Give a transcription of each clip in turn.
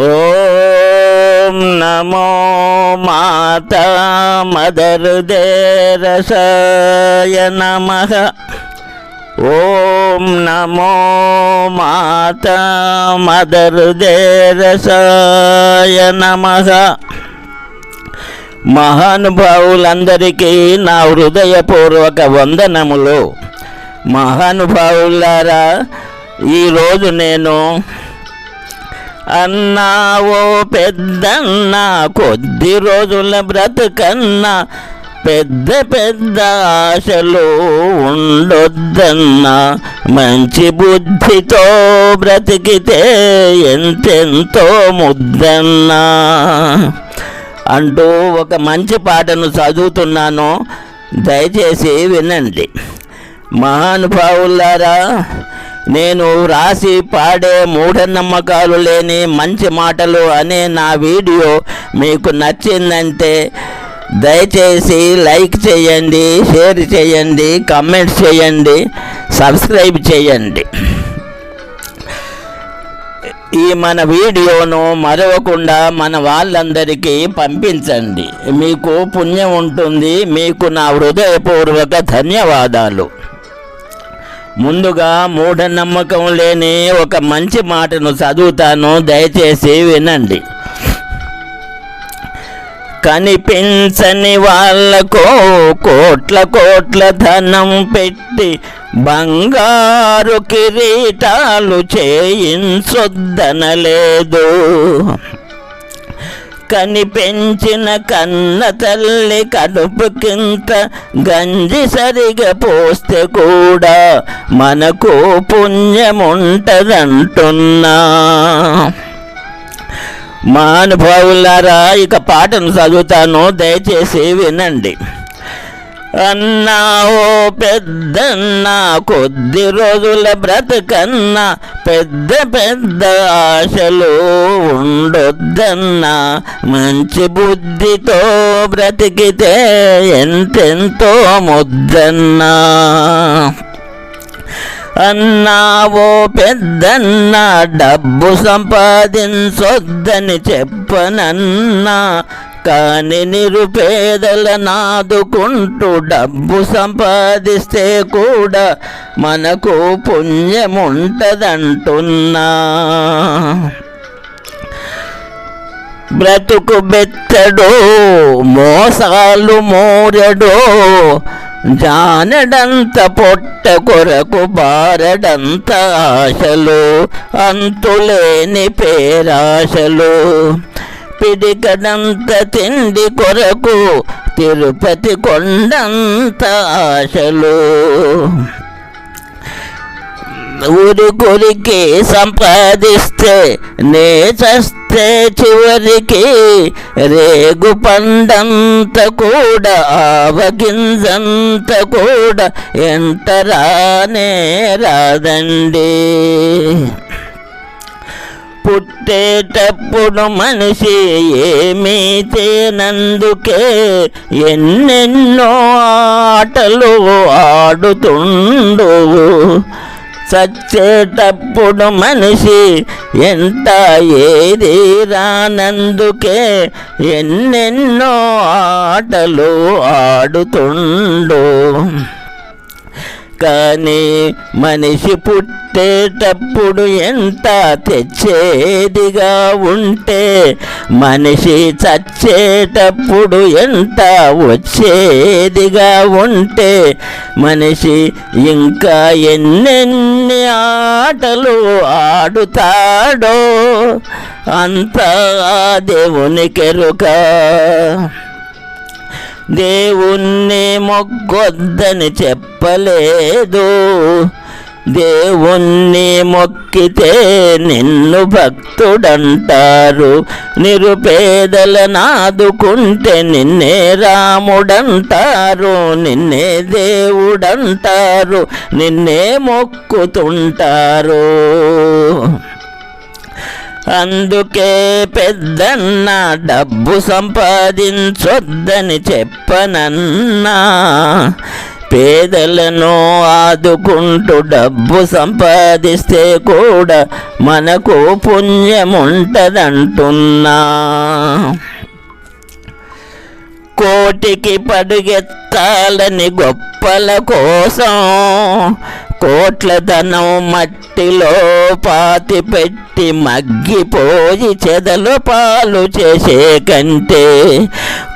ఓం నమో మాత mother దేరసాయ నమ. ఓం నమో మాత mother దేరసాయ నమ. మహానుభావులందరికీ నా హృదయపూర్వక వందనములు. మహానుభావులారా ఈరోజు నేను అన్నా ఓ పెద్దన్న కొద్ది రోజుల బ్రతుకన్నా పెద్ద పెద్ద ఆశలు ఉండొద్దన్న. మంచి బుద్ధితో బ్రతికితే ఎంతెంతో ముద్దన్నా. అంటూ ఒక మంచి పాటను చదువుతున్నాను. దయచేసి వినండి. మహానుభావులారా నేను రాసి పాడే మూఢనమ్మకాలు లేని మంచి మాటలు అనే నా వీడియో మీకు నచ్చిందంటే దయచేసి లైక్ చేయండి షేర్ చేయండి కమెంట్స్ చేయండి సబ్స్క్రైబ్ చేయండి. ఈ మన వీడియోను మరవకుండా మన వాళ్ళందరికీ పంపించండి. మీకు పుణ్యం ఉంటుంది మీకు నా హృదయపూర్వక ధన్యవాదాలు. ముందుగా మూఢనమ్మకం లేని ఒక మంచి మాటను చదువుతాను దయచేసి వినండి. కనిపించని వాళ్ళకు కోట్ల కోట్ల ధనం పెట్టి బంగారు కిరీటాలు చేయించొద్దనలేదు. కనిపెంచిన కన్న తల్లి కడుపుకింత గంజి సరిగా పోస్తే కూడా మనకు పుణ్యముంటదంటున్నా. మానుభావులారా ఇక పాటను చదువుతాను. దయచేసి వినండి. అన్నా ఓ పెద్దన్నా కొద్ది రోజుల బ్రతకన్నా పెద్ద పెద్ద ఆశలు ఉండొద్దన్నా మంచి బుద్ధితో బ్రతికితే ఎంతెంతో ముద్దన్నా. అన్నావో పెద్దన్న డబ్బు సంపాదించొద్దని చెప్పనన్నా కాని నిరుపేదల నాదుకుంటూ డబ్బు సంపాదిస్తే కూడా మనకు పుణ్యముంటదంటున్నా. బ్రతుకు బెత్తడో మోసాలు మోరడో జానడంత పొట్ట కొరకు బారడంత ఆశలు అంతులేని పేరాశలు. పిడికడంత తిండి కొరకు తిరుపతి కొండంత ఆశలు. ఊరి కొరికి సంపాదిస్తే నే చస్తే చివరికి రేగు పండంత కూడా ఆవగింజంత కూడా ఎంత రానే రాదండి. పుట్టేటప్పుడు మనిషి ఏమీ తేనందుకే ఎన్నెన్నో ఆటలు ఆడుతుండు. చచ్చేటప్పుడు మనిషి ఎంత ఏది రానందుకే ఎన్నెన్నో ఆటలు ఆడుతుండు. కానీ మనిషి పుట్టేటప్పుడు ఎంత తెచ్చేదిగా ఉంటే మనిషి చచ్చేటప్పుడు ఎంత వచ్చేదిగా ఉంటే మనిషి ఇంకా ఎన్నెన్ని ఆటలు ఆడుతాడో అంతా దేవునికెరుక దేవుణ్ణి మొగ్గొద్దని చెప్పలేదు. దేవుణ్ణి మొక్కితే నిన్ను భక్తుడంటారు. నిరుపేదల నాదుకుంటే నిన్నే రాముడంటారు. నిన్నే దేవుడంటారు. నిన్నే మొక్కుతుంటారు. అందుకే పెద్దన్న డబ్బు సంపాదించొద్దని చెప్పనన్నా. పేదలను ఆదుకుంటూ డబ్బు సంపాదిస్తే కూడా మనకు పుణ్యముంటదంటున్నా. కోటికి పడుగెత్తాలని గొప్పల కోసం కోట్ల ధనం మట్టిలో పాతి పెట్టి మగ్గిపోయి చెదలు పాలు చేసే కంటే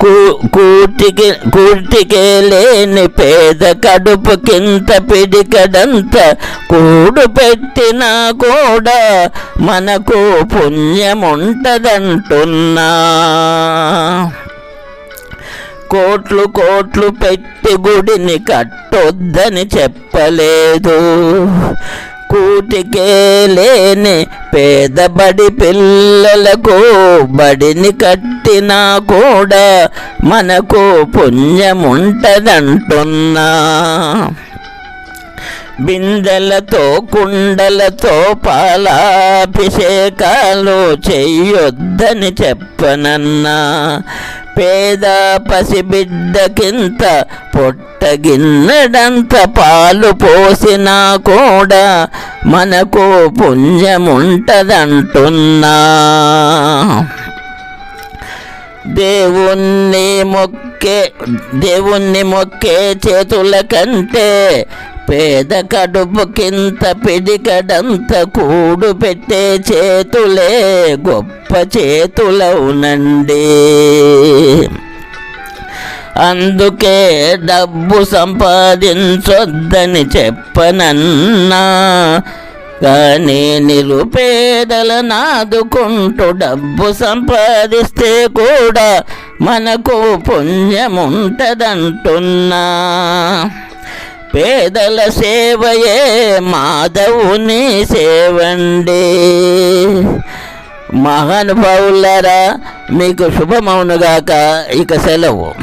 కూ- కూటికి కూటికే లేని పేద కడుపు కింత పిడికడంత కూడు పెట్టినా కూడా మనకు పుణ్యముంటదంటున్నా. కోట్లు కోట్లు పెట్టి గుడిని కట్టొద్దని చెప్పలేదు. కూటికే లేని పేదబడి పిల్లలకు బడిని కట్టినా కూడా మనకు పుణ్యముంటదంటున్నా. బిందెలతో కుండలతో పాలాభిషేకాలు చెయ్యొద్దని చెప్పనన్నా. పేద పసిబిడ్డకింత పొట్టగిన్నడంత పాలు పోసినా కూడా మనకు పుణ్యముంటదంటున్నా. దేవుణ్ణి మొక్కే దేవుణ్ణి మొక్కే చేతుల కంటే పేద కడుపు కింత పిడికడంత కూడు పెట్టే చేతులే గొప్ప చేతులవునండి. అందుకే డబ్బు సంపాదించొద్దని చెప్పనన్నా కానీ నిరుపేదలను ఆదుకుంటూ డబ్బు సంపాదిస్తే కూడా మనకు పుణ్యముంటదంటున్నా. పేదల సేవయే మాధవుని సేవండి. మహానుభావులారా మీకు శుభమవునుగాక ఇక సెలవు.